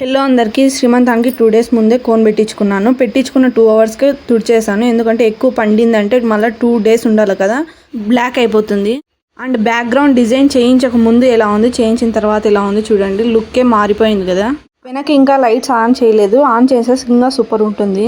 Hello అందరికీ శ్రీమంతానికి two days ముందే కోన్ పెట్టించుకున్నాను. పెట్టించుకున్న టూ అవర్స్కి తుడిచేసాను ఎందుకంటే ఎక్కువ పండిందంటే మళ్ళీ టూ డేస్ ఉండాలి కదా. బ్లాక్ అయిపోతుంది. అండ్ బ్యాక్గ్రౌండ్ డిజైన్ చేయించక ముందు ఎలా ఉంది చేయించిన తర్వాత ఎలా ఉంది చూడండి. లుక్కే మారిపోయింది కదా. వెనక ఇంకా లైట్స్ ఆన్ చేయలేదు. ఆన్ చేసే ఇంకా సూపర్ ఉంటుంది.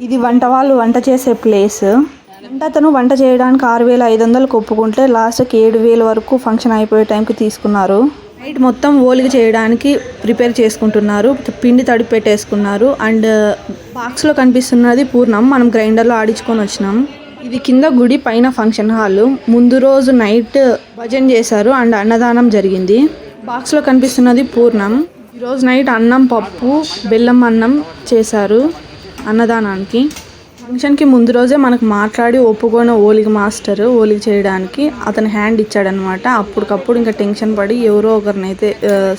ఇది వంట వాళ్ళు వంట చేసే ప్లేస్ అంటే అతను వంట చేయడానికి ఆరు వేల ఐదు వందలు ఒప్పుకుంటే లాస్ట్కి ఏడు వేల వరకు ఫంక్షన్ అయిపోయే టైంకి తీసుకున్నారు. నైట్ మొత్తం ఓలిగ చేయడానికి ప్రిపేర్ చేసుకుంటున్నారు. పిండి తడి పెట్టేసుకున్నారు. అండ్ బాక్స్లో కనిపిస్తున్నది పూర్ణం. మనం గ్రైండర్లో ఆడించుకొని వచ్చినాం. ఇది కింద గుడి పైన ఫంక్షన్ హాల్ ముందు రోజు నైట్ భజన చేశారు అండ్ అన్నదానం జరిగింది. బాక్స్లో కనిపిస్తున్నది పూర్ణం. ఈరోజు నైట్ అన్నం పప్పు బెల్లం అన్నం చేశారు అన్నదానానికి. ఫంక్షన్కి ముందు రోజే మనకు మాట్లాడి ఒప్పుకొని ఓలిగ మాస్టర్ ఓలిగ చేయడానికి అతను హ్యాండ్ ఇచ్చాడనమాట అప్పటికప్పుడు ఇంకా టెన్షన్ పడి ఎవరో ఒకరినైతే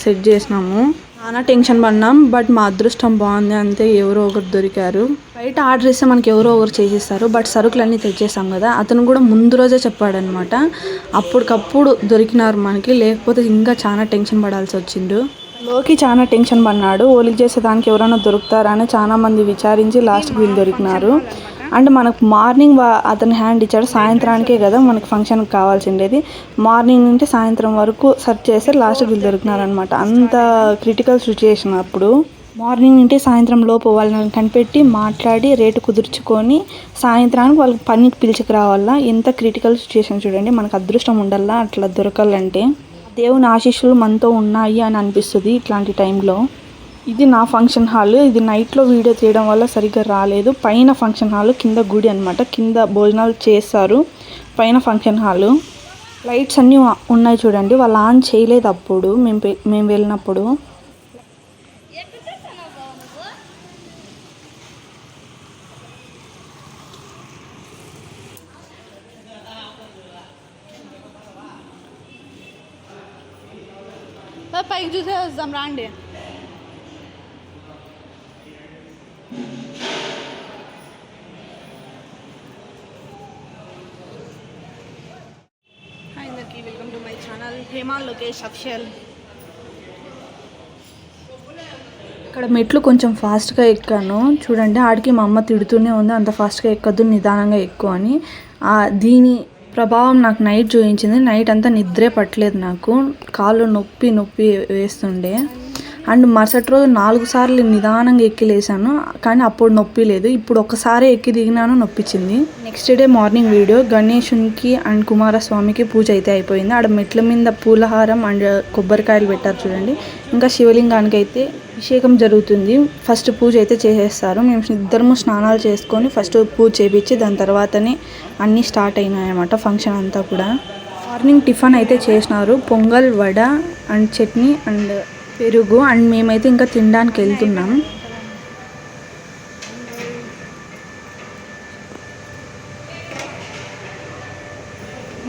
సెట్ చేసినాము. చాలా టెన్షన్ పడినాం బట్ మా అదృష్టం బాగుంది అంతే ఎవరో ఒకరు దొరికారు. బయట ఆర్డర్ ఇస్తే మనకి ఎవరో ఒకరు చేసేస్తారు బట్ సరుకులన్నీ తెచ్చేసాం కదా. అతను కూడా ముందు రోజే చెప్పాడనమాట అప్పటికప్పుడు దొరికినారు మనకి లేకపోతే ఇంకా చాలా టెన్షన్ పడాల్సి వచ్చిండు. లోకి చాలా టెన్షన్ పడినాడు. ఓలికి చేసేదానికి ఎవరైనా దొరుకుతారా అని చాలా మంది విచారించి లాస్ట్కి వీళ్ళు దొరికినారు. అండ్ మనకు మార్నింగ్ అతని హ్యాండ్ ఇచ్చాడు. సాయంత్రానికే కదా మనకు ఫంక్షన్కి కావాల్సిండేది. మార్నింగ్ నుండి సాయంత్రం వరకు సెర్చ్ చేస్తే లాస్ట్కి వీళ్ళు దొరికినారనమాట అంత క్రిటికల్ సిచ్యుయేషన్ అప్పుడు. మార్నింగ్ నుండి సాయంత్రం లోపు వాళ్ళని కనిపెట్టి మాట్లాడి రేటు కుదుర్చుకొని సాయంత్రానికి వాళ్ళకి పనికి పిలిచికి రావాలా? ఎంత క్రిటికల్ సిచ్యుయేషన్ చూడండి. మనకు అదృష్టం ఉండాలా అట్లా దొరకాలంటే. దేవుని ఆశీస్సులు మనతో ఉన్నాయి అని అనిపిస్తుంది ఇట్లాంటి టైంలో. ఇది నా ఫంక్షన్ హాల్. ఇది నైట్లో వీడియో తీయడం వల్ల సరిగ్గా రాలేదు. పైన ఫంక్షన్ హాల్ కింద గుడి అనమాట కింద భోజనాలు చేస్తారు పైన ఫంక్షన్ హాల్. లైట్స్ అన్నీ ఉన్నాయి చూడండి. వాళ్ళు ఆన్ చేయలేదు అప్పుడు. మేము మేము వెళ్ళినప్పుడు. పైకి చూసే వస్తాం రాండి హాయ్ అందరికీ welcome to my channel Hema Lokesh official ఇక్కడ మెట్లు కొంచెం ఫాస్ట్గా ఎక్కాను. చూడండి ఆడికి మా అమ్మ తిడుతూనే ఉంది. అంత ఫాస్ట్గా ఎక్కద్దు నిదానంగా ఎక్కువ అని. ఆ, దీని ప్రభావం నాకు నైట్ చూపించింది నైట్ అంతా నిద్రే పట్టలేదు నాకు. కాళ్ళు నొప్పి నొప్పి వేస్తుండే. అండ్ మరుసటి రోజు నాలుగు సార్లు నిదానంగా ఎక్కి లేసాను కానీ అప్పుడు నొప్పి లేదు. ఇప్పుడు ఒకసారి ఎక్కి దిగినాను నొప్పించింది నెక్స్ట్ డే మార్నింగ్ వీడియో గణేషునికి అండ్ కుమారస్వామికి పూజ అయితే అయిపోయింది. ఆడ మెట్ల మీద పూలహారం అండ్ కొబ్బరికాయలు పెట్టారు చూడండి. ఇంకా శివలింగానికి అయితే అభిషేకం జరుగుతుంది. ఫస్ట్ పూజ అయితే చేసేస్తారు. మేము ఇద్దరము స్నానాలు చేసుకొని ఫస్ట్ పూజ చేపించి దాని తర్వాతనే అన్నీ స్టార్ట్ అయినాయన్నమాట ఫంక్షన్ అంతా కూడా. మార్నింగ్ టిఫిన్ అయితే చేసినారు. పొంగల్ వడ అండ్ చట్నీ అండ్ పెరుగు అండ్ మేమైతే ఇంకా తినడానికి వెళ్తున్నాం.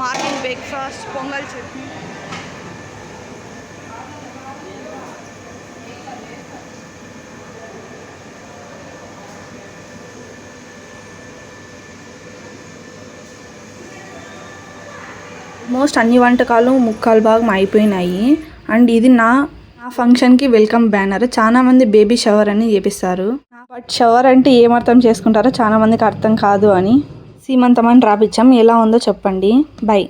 Morning breakfast pongal chutney. Almost అన్ని వంటకాలు ముక్కాలు భాగం అయిపోయినాయి అండ్ ఇది నా నా ఫంక్షన్కి వెల్కమ్ బ్యానర్. చాలా మంది బేబీ షవర్ అని చేపిస్తారు. బట్ షవర్ అంటే ఏమర్థం చేసుకుంటారో చాలా మందికి అర్థం కాదు అని సీమంతమని రాపిచ్చాం. ఎలా ఉందో చెప్పండి. బై.